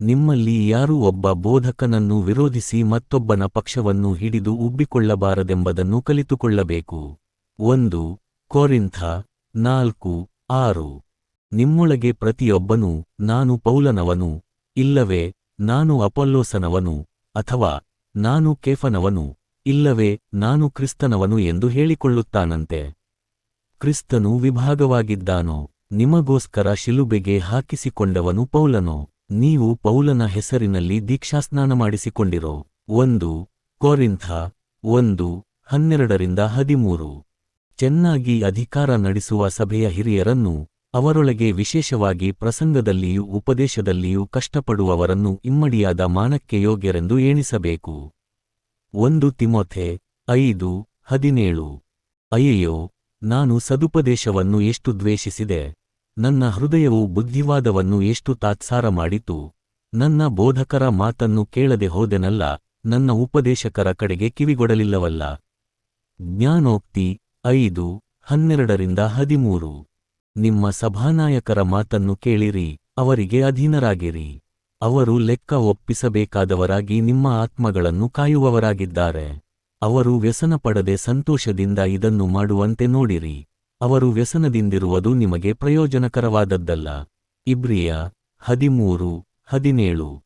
ನಿಮ್ಮಲ್ಲಿ ಯಾರೂ ಒಬ್ಬ ಬೋಧಕನನ್ನು ವಿರೋಧಿಸಿ ಮತ್ತೊಬ್ಬನ ಪಕ್ಷವನ್ನು ಹಿಡಿದು ಉಬ್ಬಿಕೊಳ್ಳಬಾರದೆಂಬುದನ್ನು ಕಲಿತುಕೊಳ್ಳಬೇಕು. ಒಂದು, ಕೋರಿಂಥ, ನಾಲ್ಕು, ಆರು. ನಿಮ್ಮೊಳಗೆ ಪ್ರತಿಯೊಬ್ಬನೂ ನಾನು ಪೌಲನವನು, ಇಲ್ಲವೇ ನಾನು ಅಪೊಲ್ಲೋಸನವನು, ಅಥವಾ ನಾನು ಕೇಫನವನು, ಇಲ್ಲವೇ ನಾನು ಕ್ರಿಸ್ತನವನು ಎಂದು ಹೇಳಿಕೊಳ್ಳುತ್ತಾನಂತೆ. ಕ್ರಿಸ್ತನು ವಿಭಾಗವಾಗಿದ್ದಾನೋ, ನಿಮಗೋಸ್ಕರ ಶಿಲುಬೆಗೆ ಹಾಕಿಸಿಕೊಂಡವನು ಪೌಲನೋ? ನೀವು ಪೌಲನ ಹೆಸರಿನಲ್ಲಿ ದೀಕ್ಷಾಸ್ನಾನ ಮಾಡಿಸಿಕೊಂಡಿರೋ ಒಂದು ಕೋರಿಂಥ ಒಂದು ಹನ್ನೆರಡರಿಂದ ಹದಿಮೂರು. ಚೆನ್ನಾಗಿ ಅಧಿಕಾರ ನಡೆಸುವ ಸಭೆಯ ಹಿರಿಯರನ್ನು ಅವರೊಳಗೆ ವಿಶೇಷವಾಗಿ ಪ್ರಸಂಗದಲ್ಲಿಯೂ ಉಪದೇಶದಲ್ಲಿಯೂ ಕಷ್ಟಪಡುವವರನ್ನು ಇಮ್ಮಡಿಯಾದ ಮಾನಕ್ಕೆ ಯೋಗ್ಯರೆಂದು ಎಣಿಸಬೇಕು. ಒಂದು ತಿಮೊಥೆ ಐದು ಹದಿನೇಳು. ಅಯ್ಯಯ್ಯೋ, ನಾನು ಸದುಪದೇಶವನ್ನು ಎಷ್ಟು ದ್ವೇಷಿಸಿದೆ. ನನ್ನ ಹೃದಯವು ಬುದ್ಧಿವಾದವನ್ನು ಎಷ್ಟು ತಾತ್ಸಾರ ಮಾಡಿತು. ನನ್ನ ಬೋಧಕರ ಮಾತನ್ನು ಕೇಳದೆ ಹೋದೆನಲ್ಲ, ನನ್ನ ಉಪದೇಶಕರ ಕಡೆಗೆ ಕಿವಿಗೊಡಲಿಲ್ಲವಲ್ಲ. ಜ್ಞಾನೋಕ್ತಿ ಐದು, ಹನ್ನೆರಡರಿಂದ ಹದಿಮೂರು. ನಿಮ್ಮ ಸಭಾನಾಯಕರ ಮಾತನ್ನು ಕೇಳಿರಿ, ಅವರಿಗೆ ಅಧೀನರಾಗಿರಿ. ಅವರು ಲೆಕ್ಕ ಒಪ್ಪಿಸಬೇಕಾದವರಾಗಿ ನಿಮ್ಮ ಆತ್ಮಗಳನ್ನು ಕಾಯುವವರಾಗಿದ್ದಾರೆ. ಅವರು ವ್ಯಸನಪಡದೆ ಸಂತೋಷದಿಂದ ಇದನ್ನು ಮಾಡುವಂತೆ ನೋಡಿರಿ. ಅವರು ವ್ಯಸನದಿಂದಿರುವುದು ನಿಮಗೆ ಪ್ರಯೋಜನಕರವಾದದ್ದಲ್ಲ. ಇಬ್ರಿಯ ಹದಿಮೂರು ಹದಿನೇಳು.